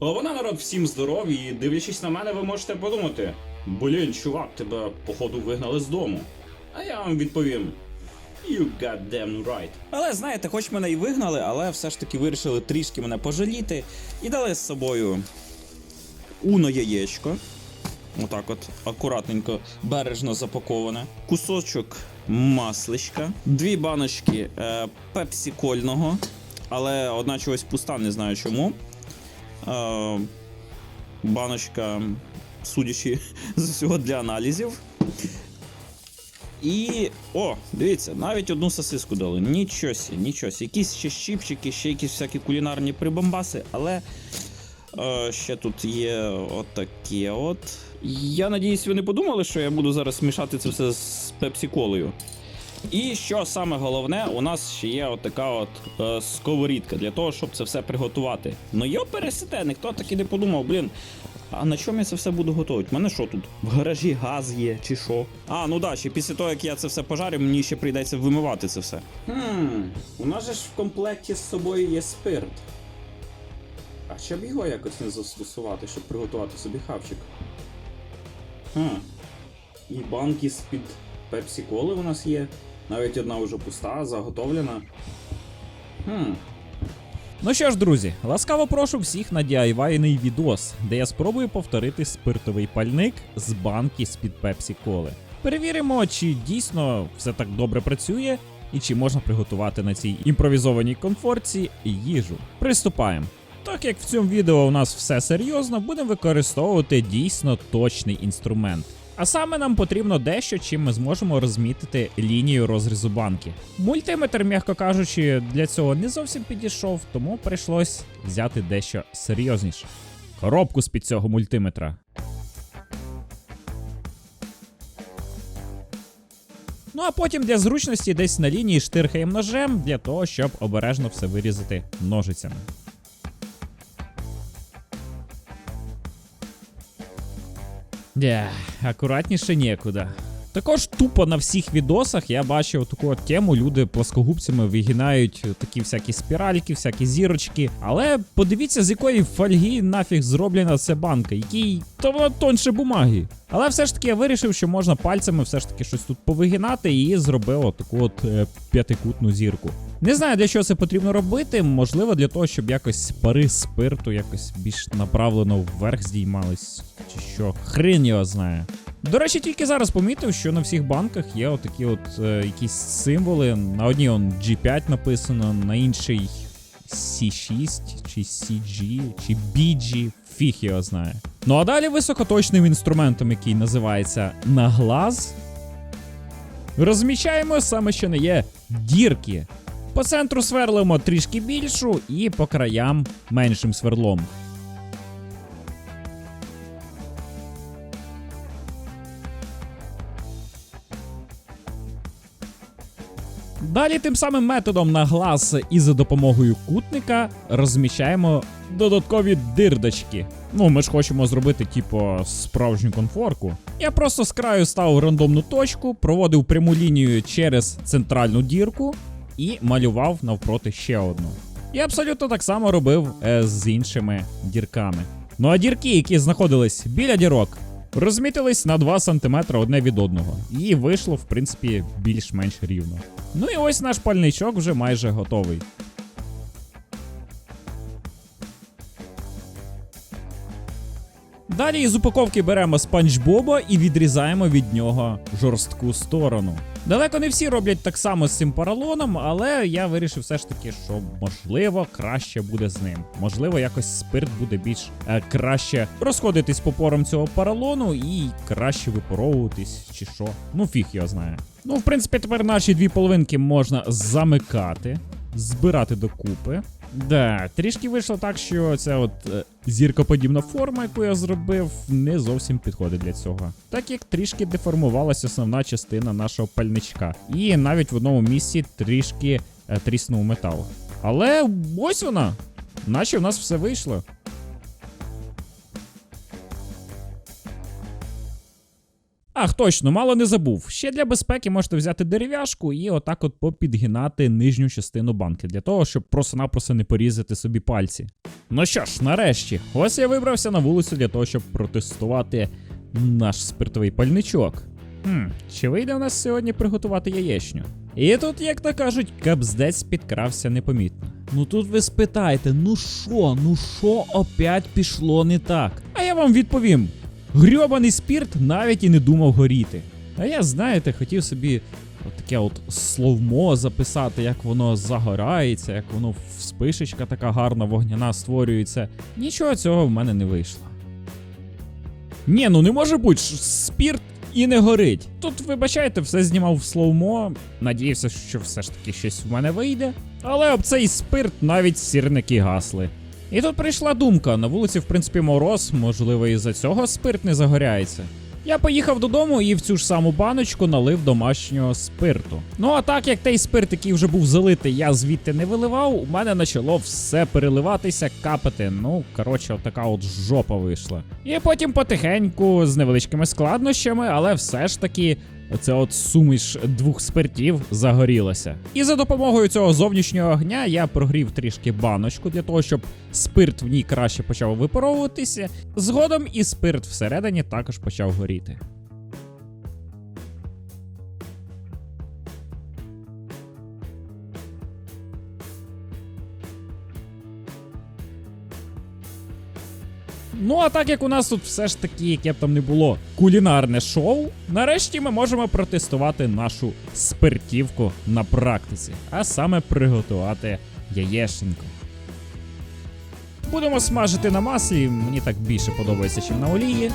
Вона народ всім здорові, і дивлячись на мене, ви можете подумати: блін, чувак, тебе походу вигнали з дому. А я вам відповім: You goddamn right. Але знаєте, хоч мене і вигнали, але все ж таки вирішили трішки мене пожаліти і дали з собою уно яєчко. Отак от акуратненько, бережно запаковане. Кусочок масличка, дві баночки е, пепсі-кольного, але одна чогось пуста, не знаю чому. Баночка, судячи з усього для аналізів. І. О, дивіться, навіть одну сосиску дали. Нічого сі, нічого. Якісь ще щипчики, ще якісь всякі кулінарні прибамбаси, але е, ще тут є отаке от. Я надіюсь, ви не подумали, що я буду зараз мішати це все з пепсі-колою. І що саме головне, у нас ще є отака от е, сковорідка для того, щоб це все приготувати. Ну йо пересете, ніхто так і не подумав, блін. А на чому я це все буду готувати? У мене що тут? В гаражі газ є чи що? А, ну да, ще після того, як я це все пожарю, мені ще прийдеться вимивати це все. Хм, у нас же ж в комплекті з собою є спирт. А щоб його якось не застосувати, щоб приготувати собі хавчик. Хм. І банки з-під пепсі-коли у нас є. Навіть одна вже пуста, заготовлена. Хм. Ну що ж, друзі, ласкаво прошу всіх на DIY-ний відос, де я спробую повторити спиртовий пальник з банки з-під Pepsi Коли. Перевіримо, чи дійсно все так добре працює і чи можна приготувати на цій імпровізованій комфорті їжу. Приступаємо. Так як в цьому відео у нас все серйозно, будемо використовувати дійсно точний інструмент. А саме нам потрібно дещо, чим ми зможемо розмітити лінію розрізу банки. Мультиметр, м'яко кажучи, для цього не зовсім підійшов, тому прийшлось взяти дещо серйозніше. Коробку з під цього мультиметра. Ну а потім для зручності десь на лінії штирхаємо ножем для того, щоб обережно все вирізати ножицями. Дя, акуратніше нікуди. Також тупо на всіх відосах я бачив таку от тему. Люди плоскогубцями вигинають такі всякі спіральки, всякі зірочки. Але подивіться, з якої фольги нафіг зроблена ця банка, який та вона бумаги. Але все ж таки я вирішив, що можна пальцями все ж таки щось тут повигинати і зробив таку от е, п'ятикутну зірку. Не знаю, для чого це потрібно робити. Можливо, для того, щоб якось пари спирту якось більш направлено вверх здіймались, чи що. Хрен його знає. До речі, тільки зараз помітив, що на всіх банках є отакі от е, якісь символи. На одній он G5 написано, на іншій C6, чи CG, чи BG, фіг його знає. Ну а далі високоточним інструментом, який називається на глаз, розміщаємо саме що не є дірки. По центру сверлимо трішки більшу і по краям меншим сверлом. Далі тим самим методом на глаз і за допомогою кутника розміщаємо додаткові дирдочки. Ну, ми ж хочемо зробити, типу, справжню конфорку. Я просто з краю ставив рандомну точку, проводив пряму лінію через центральну дірку і малював навпроти ще одну. І абсолютно так само робив е, з іншими дірками. Ну а дірки, які знаходились біля дірок, розмітились на 2 см одне від одного. І вийшло, в принципі, більш-менш рівно. Ну і ось наш пальничок вже майже готовий. Далі із упаковки беремо спанч Боба і відрізаємо від нього жорстку сторону. Далеко не всі роблять так само з цим поролоном, але я вирішив все ж таки, що можливо краще буде з ним. Можливо, якось спирт буде більш е, краще розходитись по порам цього поролону і краще випаровуватись, чи що. Ну, фіг його знає. Ну, в принципі, тепер наші дві половинки можна замикати, збирати докупи. Да, трішки вийшло так, що ця от е, зіркоподібна форма, яку я зробив, не зовсім підходить для цього. Так як трішки деформувалася основна частина нашого пальничка. І навіть в одному місці трішки е, тріснув метал. Але ось вона! Наче в нас все вийшло. Ах, точно, мало не забув. Ще для безпеки можете взяти дерев'яшку і отак от попідгинати нижню частину банки, для того, щоб просто-напросто не порізати собі пальці. Ну що ж, нарешті, ось я вибрався на вулицю для того, щоб протестувати наш спиртовий пальничок. Хм, чи вийде в нас сьогодні приготувати яєчню? І тут, як то кажуть, капздець підкрався непомітно. Ну тут ви спитаєте, ну що, ну що опять пішло не так? А я вам відповім: грьобаний спірт навіть і не думав горіти. А я, знаєте, хотів собі от таке от словмо записати, як воно загорається, як воно вспишечка така гарна вогняна створюється. Нічого цього в мене не вийшло. Ні, ну не може бути, спірт і не горить. Тут, вибачайте, все знімав в слоумо. Надіявся, що все ж таки щось в мене вийде. Але об цей спирт навіть сірники гасли. І тут прийшла думка: на вулиці, в принципі, мороз, можливо, із-за цього спирт не загоряється. Я поїхав додому і в цю ж саму баночку налив домашнього спирту. Ну а так як той спирт, який вже був залитий, я звідти не виливав, у мене почало все переливатися, капати. Ну, коротше, така от жопа вийшла. І потім потихеньку, з невеличкими складнощами, але все ж таки. Оце от суміш двох спиртів загорілася. І за допомогою цього зовнішнього огня я прогрів трішки баночку для того, щоб спирт в ній краще почав випаровуватися. Згодом і спирт всередині також почав горіти. Ну, а так як у нас тут все ж таки, яке б там не було, кулінарне шоу, нарешті ми можемо протестувати нашу спиртівку на практиці, а саме приготувати яєшеньку. Будемо смажити на маслі, мені так більше подобається, ніж на олії.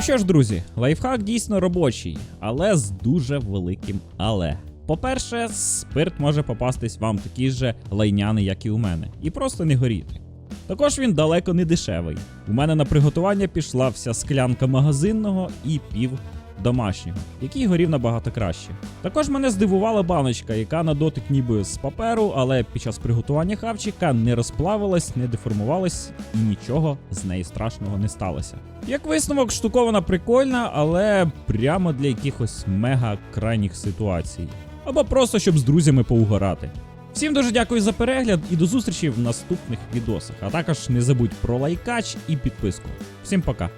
Ну що ж, друзі, лайфхак дійсно робочий, але з дуже великим але. По-перше, спирт може попастись вам такий же лайняний, як і у мене, і просто не горіти. Також він далеко не дешевий. У мене на приготування пішла вся склянка магазинного і пів домашнього, який горів набагато краще. Також мене здивувала баночка, яка на дотик ніби з паперу, але під час приготування хавчика не розплавилась, не деформувалась і нічого з неї страшного не сталося. Як висновок, штукована прикольна, але прямо для якихось мега крайніх ситуацій. Або просто щоб з друзями поугорати. Всім дуже дякую за перегляд і до зустрічі в наступних відосах. А також не забудь про лайкач і підписку. Всім пока.